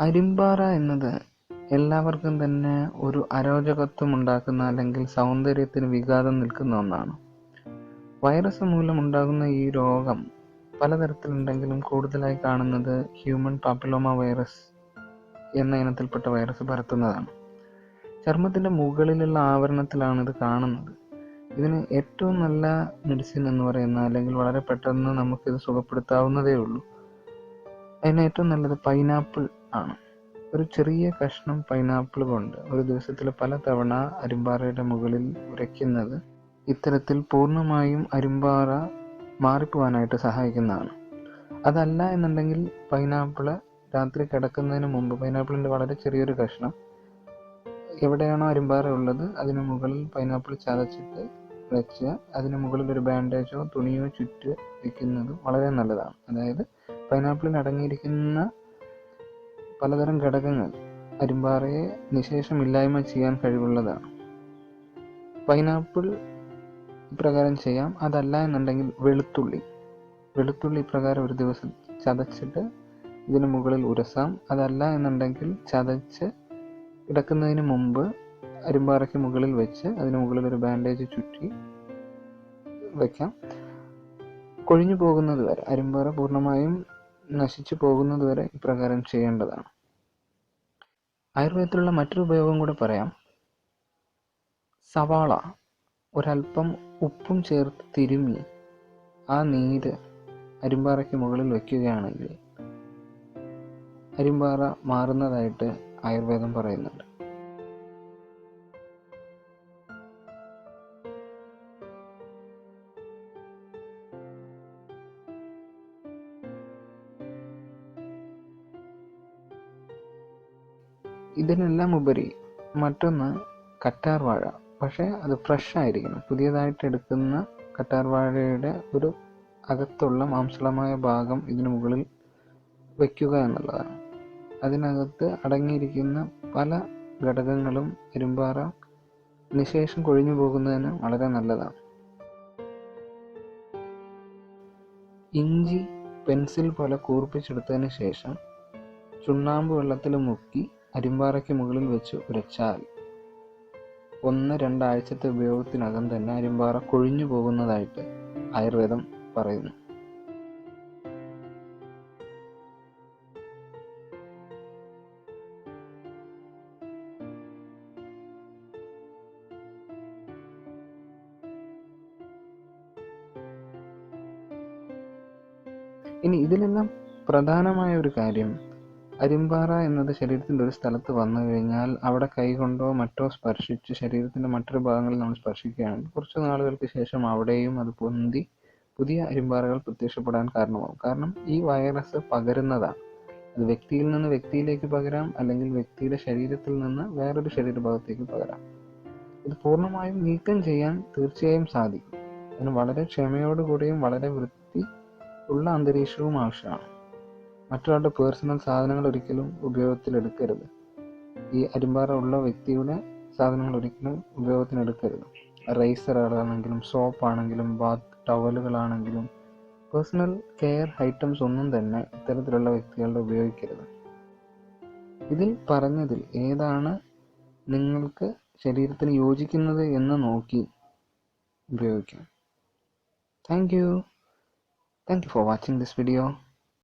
അരിമ്പാറ എന്നത് എല്ലാവർക്കും തന്നെ ഒരു അരോചകത്വം ഉണ്ടാക്കുന്ന അല്ലെങ്കിൽ സൗന്ദര്യത്തിന് വിഘാതം നിൽക്കുന്ന ഒന്നാണ്. വൈറസ് മൂലം ഉണ്ടാകുന്ന ഈ രോഗം പലതരത്തിലുണ്ടെങ്കിലും കൂടുതലായി കാണുന്നത് ഹ്യൂമൻ പാപ്പിലോമ വൈറസ് എന്ന ഇനത്തിൽപ്പെട്ട വൈറസ് പരത്തുന്നതാണ്. ചർമ്മത്തിന്റെ മുകളിലുള്ള ആവരണത്തിലാണ് ഇത് കാണുന്നത്. ഇതിന് ഏറ്റവും നല്ല മെഡിസിൻ എന്ന് പറയുന്ന അല്ലെങ്കിൽ വളരെ പെട്ടെന്ന് നമുക്കിത് സുഖപ്പെടുത്താവുന്നതേ ഉള്ളൂ. അതിന് ഏറ്റവും നല്ലത് പൈനാപ്പിൾ ആണ്. ഒരു ചെറിയ കഷ്ണം പൈനാപ്പിൾ കൊണ്ട് ഒരു ദിവസത്തിൽ പല തവണ അരിമ്പാറയുടെ മുകളിൽ ഉരയ്ക്കുന്നത് ഇത്തരത്തിൽ പൂർണമായും അരിമ്പാറ മാറിപ്പോവാനായിട്ട് സഹായിക്കുന്നതാണ്. അതല്ല എന്നുണ്ടെങ്കിൽ പൈനാപ്പിൾ രാത്രി കിടക്കുന്നതിന് മുമ്പ് പൈനാപ്പിളിന്റെ വളരെ ചെറിയൊരു കഷ്ണം എവിടെയാണോ അരിമ്പാറ ഉള്ളത് അതിന് മുകളിൽ പൈനാപ്പിൾ ചതച്ചിട്ട് വെച്ച് അതിന് മുകളിൽ ഒരു ബാൻഡേജോ തുണിയോ ചുറ്റ് വയ്ക്കുന്നത് വളരെ നല്ലതാണ്. അതായത് പൈനാപ്പിളിൽ അടങ്ങിയിരിക്കുന്ന പലതരം ഘടകങ്ങൾ അരിമ്പാറയെ നിശേഷമില്ലായ്മ ചെയ്യാൻ കഴിവുള്ളതാണ്. പൈനാപ്പിൾ ഇപ്രകാരം ചെയ്യാം. അതല്ല എന്നുണ്ടെങ്കിൽ വെളുത്തുള്ളി. വെളുത്തുള്ളി ഇപ്രകാരം ഒരു ദിവസം ചതച്ചിട്ട് ഇതിന് മുകളിൽ ഉരസാം. അതല്ല എന്നുണ്ടെങ്കിൽ ചതച്ച് കിടക്കുന്നതിന് മുമ്പ് അരിമ്പാറയ്ക്ക് മുകളിൽ വെച്ച് അതിന് മുകളിൽ ഒരു ബാൻഡേജ് ചുറ്റി വയ്ക്കാം കൊഴിഞ്ഞു പോകുന്നത് വരെ അരിമ്പാറ പൂർണമായും നശിച്ചു പോകുന്നത് വരെ ഇപ്രകാരം ചെയ്യേണ്ടതാണ്. ആയുർവേദത്തിലുള്ള മറ്റൊരു ഉപയോഗം കൂടെ പറയാം. സവാള ഒരല്പം ഉപ്പും ചേർത്ത് തിരുമ്മി ആ നീര് അരിമ്പാറയ്ക്ക് മുകളിൽ വയ്ക്കുകയാണെങ്കിൽ അരിമ്പാറ മാറുന്നതായിട്ട് ആയുർവേദം പറയുന്നുണ്ട്. ഇതിനെല്ലാം ഉപരി മറ്റൊന്ന് കറ്റാർ വാഴ. പക്ഷേ അത് ഫ്രഷ് ആയിരിക്കണം. പുതിയതായിട്ട് എടുക്കുന്ന കറ്റാർ വാഴയുടെ ഒരു അകത്തുള്ള മാംസളമായ ഭാഗം ഇതിനു മുകളിൽ വയ്ക്കുക എന്നുള്ളതാണ്. അതിനകത്ത് അടങ്ങിയിരിക്കുന്ന പല ഘടകങ്ങളും ഇരുമ്പാറ നിശേഷം കൊഴിഞ്ഞു പോകുന്നതിന് വളരെ നല്ലതാണ്. ഇഞ്ചി പെൻസിൽ പോലെ കൂർപ്പിച്ചെടുത്തതിന് ശേഷം ചുണ്ണാമ്പ് വെള്ളത്തിൽ മുക്കി അരിമ്പാറയ്ക്ക് മുകളിൽ വെച്ച് ഉരച്ചാൽ ഒന്ന് രണ്ടാഴ്ചത്തെ ഉപയോഗത്തിനകം തന്നെ അരിമ്പാറ കൊഴിഞ്ഞു പോകുന്നതായിട്ട് ആയുർവേദം പറയുന്നു. ഇനി ഇതിലെല്ലാം പ്രധാനമായ ഒരു കാര്യം അരിമ്പാറ എന്നത് ശരീരത്തിന്റെ ഒരു സ്ഥലത്ത് വന്നു കഴിഞ്ഞാൽ അവിടെ കൈകൊണ്ടോ മറ്റോ സ്പർശിച്ച് ശരീരത്തിന്റെ മറ്റൊരു ഭാഗങ്ങളിൽ നമ്മൾ സ്പർശിക്കുകയാണെങ്കിൽ കുറച്ച് നാളുകൾക്ക് ശേഷം അവിടെയും അത് പൊന്തി പുതിയ അരിമ്പാറകൾ പ്രത്യക്ഷപ്പെടാൻ കാരണമാകും. കാരണം ഈ വൈറസ് പകരുന്നതാണ്. അത് വ്യക്തിയിൽ നിന്ന് വ്യക്തിയിലേക്ക് പകരാം അല്ലെങ്കിൽ വ്യക്തിയുടെ ശരീരത്തിൽ നിന്ന് വേറൊരു ശരീരഭാഗത്തേക്ക് പകരാം. ഇത് പൂർണമായും നീക്കം ചെയ്യാൻ തീർച്ചയായും സാധിക്കും. അതിന് വളരെ ക്ഷമയോടുകൂടിയും വളരെ വൃത്തി ഉള്ള അന്തരീക്ഷവും ആവശ്യമാണ്. മറ്റൊരാളുടെ പേഴ്സണൽ സാധനങ്ങൾ ഒരിക്കലും ഉപയോഗത്തിലെടുക്കരുത്. ഈ അരിമ്പാറ ഉള്ള വ്യക്തിയുടെ സാധനങ്ങൾ ഒരിക്കലും ഉപയോഗത്തിനെടുക്കരുത് സോപ്പ് ആണെങ്കിലും ബാത്ത് ടവലുകളാണെങ്കിലും പേഴ്സണൽ കെയർ ഐറ്റംസ് ഒന്നും തന്നെ ഇത്തരത്തിലുള്ള വ്യക്തികളുടെ ഉപയോഗിക്കരുത്. ഇതിൽ പറഞ്ഞതിൽ ഏതാണ് നിങ്ങൾക്ക് ശരീരത്തിന് യോജിക്കുന്നത് എന്ന് നോക്കി ഉപയോഗിക്കാം thank you thank you for watching this video